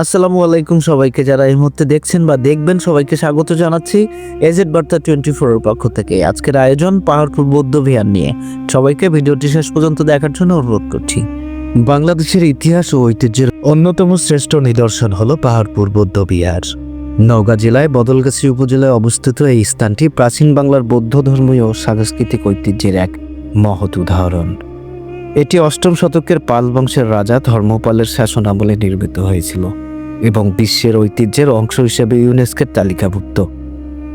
আসসালামু আলাইকুম সবাইকে, যারা এই মুহূর্তে দেখছেন বা দেখবেন, সবাইকে স্বাগত জানাচ্ছি এজেড বার্তা টোয়েন্টি ফোরের পক্ষ থেকে। আজকের আয়োজন, পাহাড়পুর বৌদ্ধ বিহার নিয়ে। সবাইকে ভিডিওটি শেষ পর্যন্ত দেখার জন্য অনুরোধ করছি। বাংলাদেশের ইতিহাস ও ঐতিহ্যের অন্যতম শ্রেষ্ঠ নিদর্শন হলো পাহাড়পুর বৌদ্ধ বিহার। নওগাঁ জেলায় বদলগাছি উপজেলায় অবস্থিত এই স্থানটি প্রাচীন বাংলার বৌদ্ধ ধর্মীয় সাংস্কৃতিক ঐতিহ্যের এক মহৎ উদাহরণ। এটি অষ্টম শতকের পাল বংশের রাজা ধর্মপালের শাসনামলে নির্মিত হয়েছিল এবং বিশ্বের ঐতিহ্যের অংশ হিসেবে ইউনেস্কের তালিকাভুক্ত।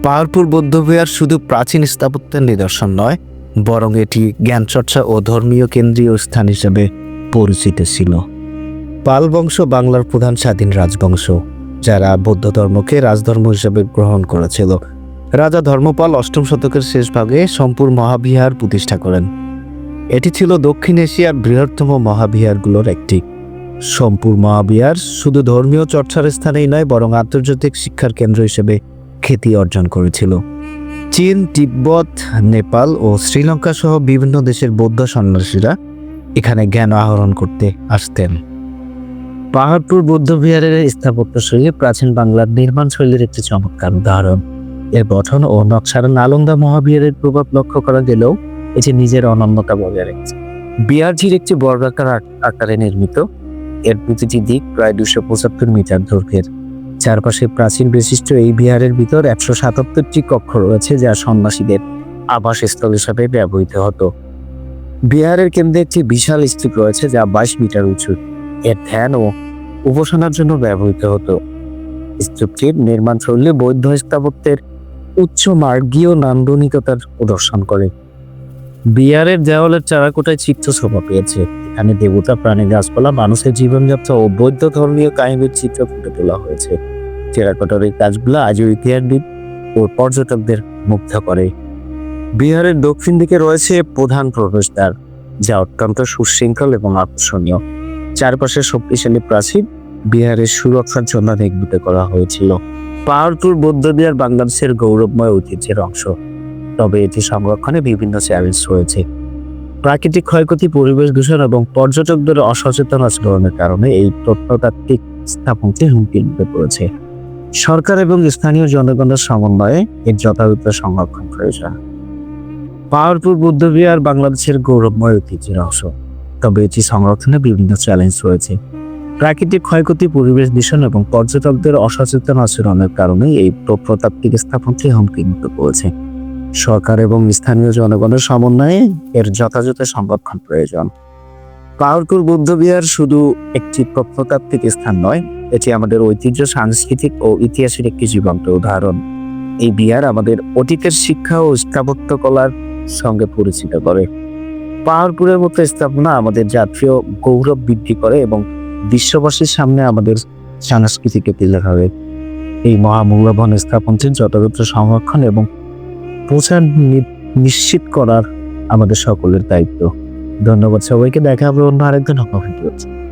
পাহাড়পুর বৌদ্ধবিহার শুধু প্রাচীন স্থাপত্যের নিদর্শন নয়, বরং এটি জ্ঞানচর্চা ও ধর্মীয় কেন্দ্রীয় স্থান হিসেবে পরিচিত ছিল। পাল বংশ বাংলার প্রধান স্বাধীন রাজবংশ, যারা বৌদ্ধ ধর্মকে রাজধর্ম হিসেবে গ্রহণ করেছিল। রাজা ধর্মপাল অষ্টম শতকের শেষ ভাগে সম্পূর মহাবিহার প্রতিষ্ঠা করেন। এটি ছিল দক্ষিণ এশিয়ার বৃহত্তম মহাবিহারগুলোর একটি। সম্পূর মহাবিহার শুধু ধর্মীয় চর্চার স্থানেই নয়, বরং আন্তর্জাতিক শিক্ষার কেন্দ্র হিসেবে খ্যাতি অর্জন করেছিল। চীন, তিব্বত, নেপাল ও শ্রীলঙ্কা সহ বিভিন্ন দেশের বৌদ্ধ সন্ন্যাসীরা এখানে জ্ঞান আহরণ করতে আসতেন। পাহাড়পুর বৌদ্ধবিহারের স্থাপত্যশৈলী প্রাচীন বাংলার নির্মাণ শৈলীর একটি চমৎকার উদাহরণ। এর গঠন ও নকশার নালন্দা মহাবিহারের প্রভাব লক্ষ্য করা গেলেও এটি নিজের অনন্যতা বজায় রেখেছে। বিহারটির একটি বর্গাকার আক- আকারে নির্মিত। এর প্রতিটি দিক প্রায় দুশো পঁচাত্তর মিটার দৈর্ঘ্যের। চারপাশে প্রাচীন বিশিষ্ট এই বিহারের ভিতর একশো সাতাত্তরটি কক্ষ রয়েছে যা সন্ন্যাসীদের আবাসস্থল হিসাবে ব্যবহৃত হতো। বিহারের কেন্দ্রে একটি বিশাল স্তূপ রয়েছে যা বাইশ মিটার উঁচু। এর ধ্যান ও উপাসনার জন্য ব্যবহৃত হতো। স্তূপটির নির্মাণ শৈলী বৌদ্ধ স্থাপত্যের উচ্চ মার্গীয় নান্দনিকতার প্রদর্শন করে। বিহারের দেওয়ালের চারাকোটায় চিত্রশোভা পেয়েছে। এখানে দেবতা, প্রাণী, গাছপালা, মানুষের জীবনযাত্রা ও বৌদ্ধ ধর্মীয় কাহিনীর চিত্র ফুটে তোলা হয়েছে। টেরাকোটার এই কাজগুলো আজও ইতিহাসবিদ ও পর্যটকদের মুগ্ধ করে। বিহারের দক্ষিণ দিকে রয়েছে প্রধান প্রবেশদ্বার, যা অত্যন্ত সুশৃঙ্খল এবং আকর্ষণীয়। চারপাশে শক্তিশালী প্রাচীর বিহারের সুরক্ষার জন্য নির্মিত করা হয়েছিল। পাহাড়পুর বৌদ্ধবিহার বাংলাদেশের গৌরবময় ঐতিহ্যের অংশ। তবে এটি সংরক্ষণে বিভিন্ন চ্যালেঞ্জ রয়েছে। প্রাকৃতিক ক্ষয়ক্ষতি, পরিবেশ দূষণ এবং পর্যটকদের অসচেতন আচরণের কারণে এই প্রত্নতাত্ত্বিক স্থাপনটি হুমকির মুখে পড়েছে। সরকার এবং স্থানীয় জনগণের সমন্বয়ে এর যথাযথ সংরক্ষণ প্রয়োজন। পাহাড়পুর বুদ্ধবিহার বাংলাদেশের গৌরবময় ঐতিহ্যের অংশ। তবে এটি সংরক্ষণে বিভিন্ন চ্যালেঞ্জ রয়েছে। প্রাকৃতিক ক্ষয়ক্ষতি, পরিবেশ দূষণ এবং পর্যটকদের অসচেতন আচরণের কারণে এই প্রত্নতাত্ত্বিক স্থাপনটি হুমকির মুখে পড়েছে। সরকার এবং স্থানীয় জনগণের সমন্বয়ে এর যথাযথ সংরক্ষণ প্রয়োজন। পাহাড়পুর বৌদ্ধবিহার শুধু একটি প্রত্নতাত্ত্বিক স্থান নয়, এটি আমাদের ঐতিহ্য, সাংস্কৃতিক ও ইতিহাসের একটি জীবন্ত উদাহরণ। এই বিহার আমাদের অতীতের শিক্ষা ও স্থাপত্য কলার সঙ্গে পরিচিত করে। পাহাড়পুরের মতো স্থাপনা আমাদের জাতীয় গৌরব বৃদ্ধি করে এবং বিশ্ববাসীর সামনে আমাদের সংস্কৃতিকে তুলে ধরে। এই মহামূল্যবান স্থাপনটির যথাযথ সংরক্ষণ এবং প্রচার নিশ্চিত করার আমাদের সকলের দায়িত্ব। ধন্যবাদ সবাইকে। দেখা হবে অন্য আরেকদিন। ভিডিও